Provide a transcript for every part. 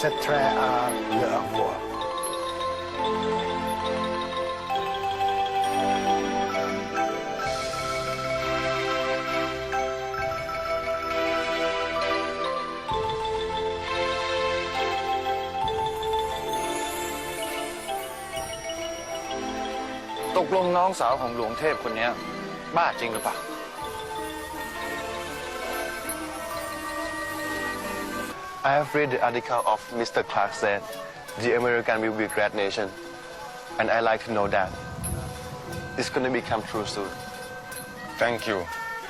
C'est très à leur voix. ตกลงน้องสาวของหลวงเทพคนนี้บ้าจริงหรือเปล่า I have read the article of Mr. Clark said the American will be a great nation, and I like to know that it's going to become true soon. Thank you.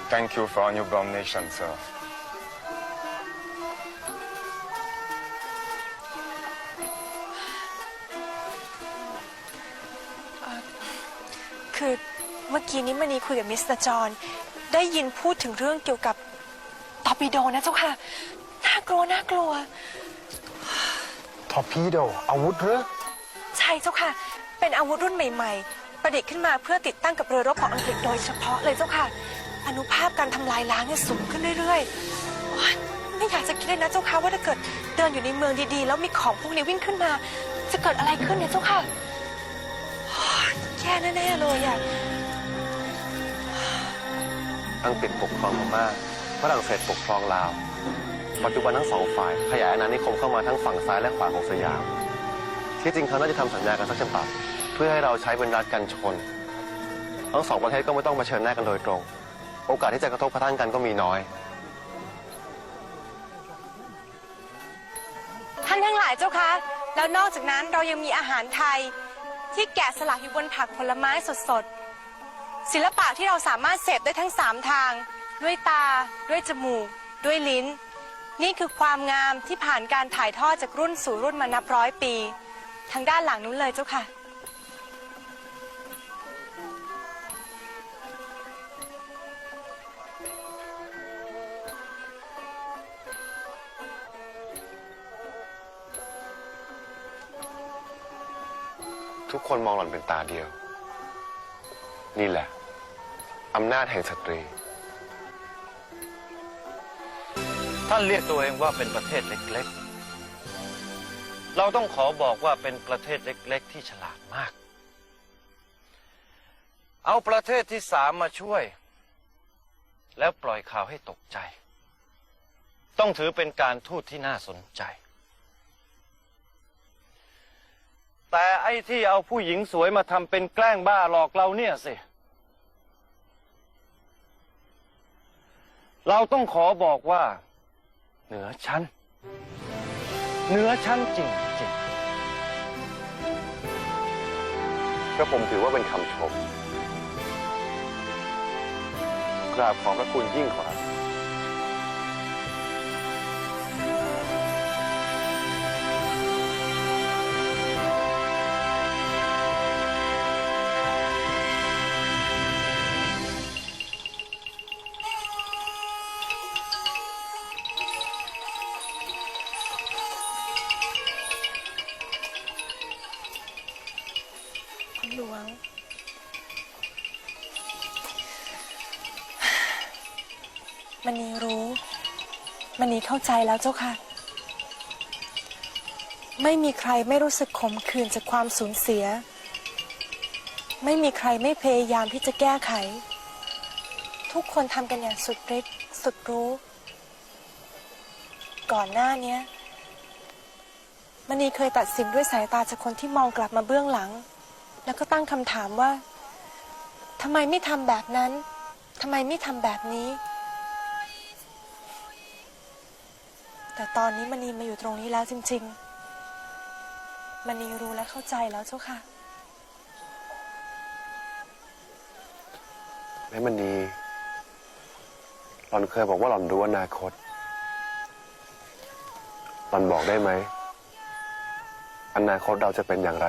Thank you for your brown nation, sir. คือเมื่อกี้นี้มณีคุยกับมิสเตอร์จอห์นได้ยินพูดถึงเรื่องเกี่ยวกับตอร์ปิโดนะเจ้าค่ะ น่ากลัวน่ากลัว Torpedo อาวุธหรือใช่เจ้าค่ะ เป็นอาวุธรุ่นใหม่ ๆ ประดิษฐ์ขึ้นมาเพื่อติดตั้งกับเรือรบของอังกฤษโดยเฉพาะเลยเจ้าค่ะ อนุภาพการทำลายล้างเนี่ยสูงขึ้นเรื่อยๆโอ๊ยไม่อยากจะคิดเลยนะเจ้าค่ะว่าถ้าเกิดเดินอยู่ในเมืองดีๆ แล้วมีของพวกนี้วิ่งขึ้นมา จะเกิดอะไรขึ้นเนี่ยเจ้าค่ะโอ๊ยแย่แน่ๆเลยอะ อังกฤษปกครองพม่าฝรั่งเศสปกครองลาว ปัจจุบันทั้งสองฝ่าย ขยายอาณานิคมเข้ามาทั้งฝั่งซ้ายและขวาของสยาม ที่จริงเขาน่าจะทำสัญญากันสักฉบับเพื่อให้เราใช้เป็นรัฐกันชน ทั้งสองประเทศก็ไม่ต้องเผชิญหน้ากันโดยตรง โอกาสที่จะกระทบกระทั่งกันก็มีน้อย ท่านทั้งหลายเจ้าคะ แล้วนอกจากนั้นเรายังมีอาหารไทย ที่แกะสลักอยู่บนผักผลไม้สดๆ ศิลปะที่เราสามารถเสพได้ทั้งสามทาง ด้วยตา ด้วยจมูก ด้วยลิ้น นี่คือความงามที่ผ่านการถ่ายทอดจากรุ่นสู่รุ่นมานับร้อยปี ทางด้านหลังนู้นเลยเจ้าค่ะ ทุกคนมองหล่อนเป็นตาเดียว นี่แหละ อำนาจแห่งสตรี ท่านเรียกตัวเองว่าเป็นประเทศเล็กๆ เราต้องขอบอกว่าเป็นประเทศเล็ก ๆ ที่ฉลาดมาก เอาประเทศที่สามมาช่วย แล้วปล่อยข่าวให้ตกใจ ต้องถือเป็นการทูตที่น่าสนใจ แต่ไอ้ที่เอาผู้หญิงสวยมาทำเป็นแกล้งบ้าหลอกเราเนี่ยสิเราต้องขอบอกว่า เหนือชั้นเหนือชั้นจริงจริงก็ผมถือว่าเป็นคำชมกราบขอบพระคุณยิ่งขอรั หลวง มณีรู้ มณีเข้าใจแล้วเจ้าค่ะ ไม่มีใครไม่รู้สึกขมขื่นจากความสูญเสีย ไม่มีใครไม่พยายามที่จะแก้ไข ทุกคนทำกันอย่างสุดฤทธิ์สุดรู้ ก่อนหน้านี้มณีเคยตัดสินด้วยสายตาจากคนที่มองกลับมาเบื้องหลัง แล้วก็ตั้งคำถามว่าทำไมไม่ทำแบบนั้นทำไมไม่ทำแบบนี้ แต่ตอนนี้มณีมาอยู่ตรงนี้แล้วจริง ๆมณีรู้และเข้าใจแล้วเจ้าค่ะแม่มณีหล่อนเคยบอกว่าหล่อนรู้อนาคตหล่อนบอกได้ไหมอนาคตเราจะเป็นอย่างไร